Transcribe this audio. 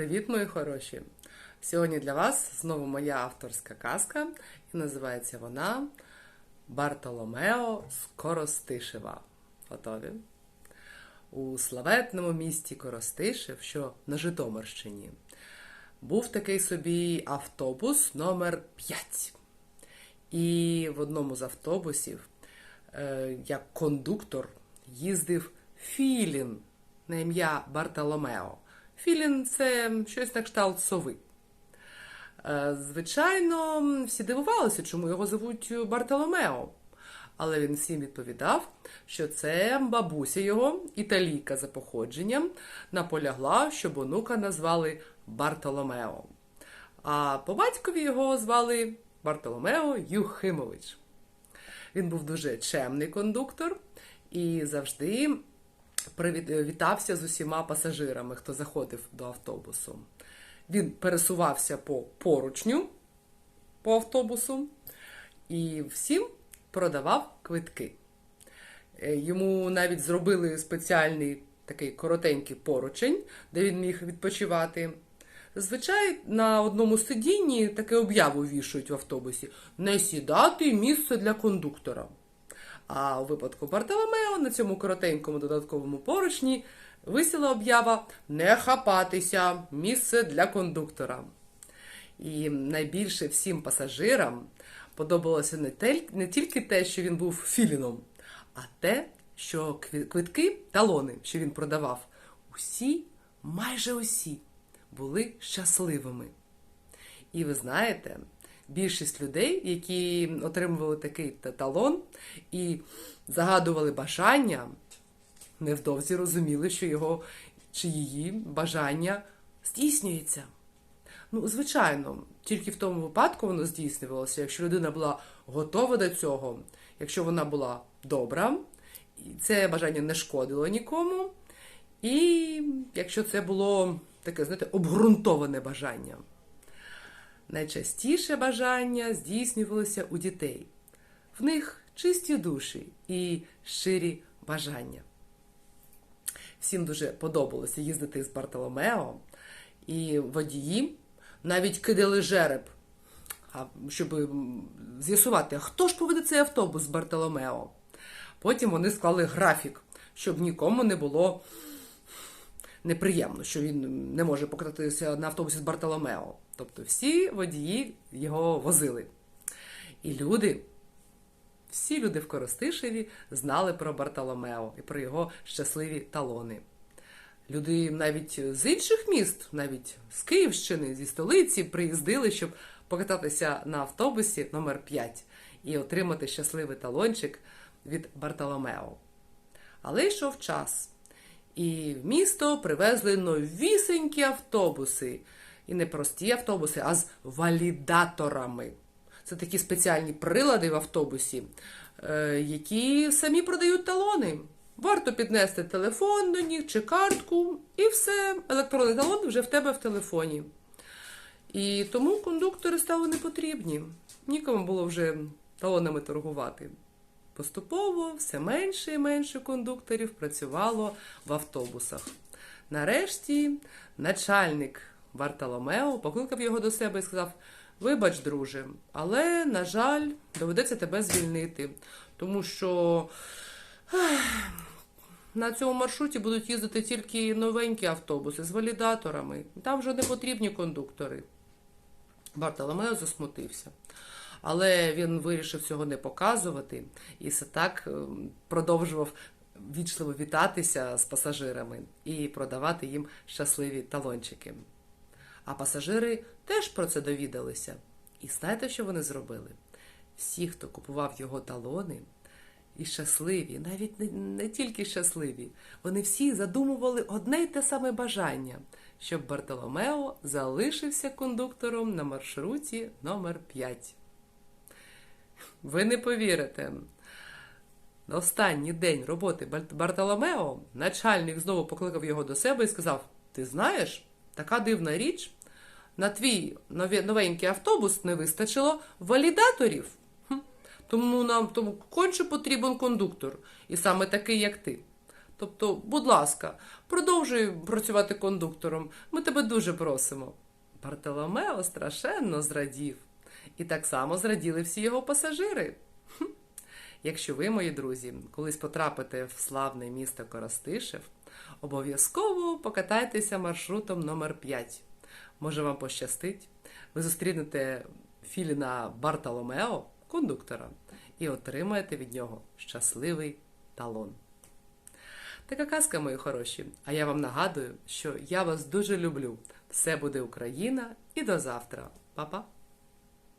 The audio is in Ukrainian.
Привіт, мої хороші! Сьогодні для вас знову моя авторська казка, і називається вона Бартоломео з Коростишева. Готові? У славетному місті Коростишев, що на Житомирщині, був такий собі автобус номер 5. І в одному з автобусів, е, як кондуктор, їздив Філін на ім'я Бартоломео. Філін це щось на кшталт сови. Е, Звичайно, всі дивувалися, чому його звуть Бартоломео. Але він всім відповідав, що це бабуся його, італійка за походженням, наполягла, щоб онука назвали Бартоломео. А по батькові його звали Бартоломео Юхимович. Він був дуже чемний кондуктор і завжди привіт- вітався з усіма пасажирами, хто заходив до автобусу. Він пересувався по поручню по автобусу і всім продавав квитки. Е, Йому навіть зробили спеціальний такий коротенький поручень, де він міг відпочивати. Зазвичай на одному сидінні таке об'яву вішають в автобусі: не сідати місце для кондуктора. А у випадку Бартоломео на цьому коротенькому додатковому поручні висіла об'ява не хапатися місце для кондуктора. І найбільше всім пасажирам подобалося не, тель- не тільки те, що він був філіном, а те, що квитки, талони, що він продавав, усі, майже усі, були щасливими. І ви знаєте, більшість людей, які отримували такий талон і загадували бажання, невдовзі розуміли, що його чи її бажання здійснюється. Ну, звичайно, тільки в тому випадку воно здійснювалося, якщо людина була готова до цього, якщо вона була добра, це бажання не шкодило нікому, і якщо це було таке, знаєте, обґрунтоване бажання. Найчастіше бажання здійснювалося у дітей. В них чисті душі і щирі бажання. Всім дуже подобалося їздити з Бартоломео, і водії навіть кидали жереб, щоб з'ясувати, хто ж поведе цей автобус з Бартоломео. Потім вони склали графік, щоб нікому не було неприємно, що він не може покататися на автобусі з Бартоломео. Тобто всі водії його возили. І люди, всі люди в Коростишеві знали про Бартоломео і про його щасливі талони. Люди навіть з інших міст, навіть з Київщини, зі столиці, приїздили, щоб покататися на автобусі номер 5 і отримати щасливий талончик від Бартоломео. Але йшов час, і в місто привезли новісенькі автобуси. І не прості автобуси, а з валідаторами. Це такі спеціальні прилади в автобусі, е, які самі продають талони. Варто піднести телефон до них чи картку, і все, електронний талон вже в тебе в телефоні. І тому кондуктори стали непотрібні. Нікому було вже талонами торгувати. Поступово все менше і менше кондукторів працювало в автобусах. Нарешті начальник Бартоломео покликав його до себе і сказав: Вибач, друже, але, на жаль, доведеться тебе звільнити, тому що на цьому маршруті будуть їздити тільки новенькі автобуси з валідаторами. Там вже не потрібні кондуктори. Бартоломео засмутився. Але він вирішив цього не показувати і так ем, продовжував вічливо вітатися з пасажирами і продавати їм щасливі талончики. А пасажири теж про це довідалися. І знаєте, що вони зробили? Всі, хто купував його талони, і щасливі, навіть не, не тільки щасливі, вони всі задумували одне й те саме бажання, щоб Бартоломео залишився кондуктором на маршруті номер 5. Ви не повірите. На останній день роботи Бартоломео начальник знову покликав його до себе і сказав: Ти знаєш, така дивна річ, на твій новенький автобус не вистачило валідаторів. Тому нам тому конче потрібен кондуктор, і саме такий, як ти. Тобто, будь ласка, продовжуй працювати кондуктором. Ми тебе дуже просимо. Бартоломео страшенно зрадів. І так само зраділи всі його пасажири. Хм. Якщо ви, мої друзі, колись потрапите в славне місто Коростишев, обов'язково покатайтеся маршрутом номер 5. Може вам пощастить, ви зустрінете Філіна Бартоломео, кондуктора, і отримаєте від нього щасливий талон. Така казка, мої хороші. А я вам нагадую, що я вас дуже люблю. Все буде Україна і до завтра. Па-па!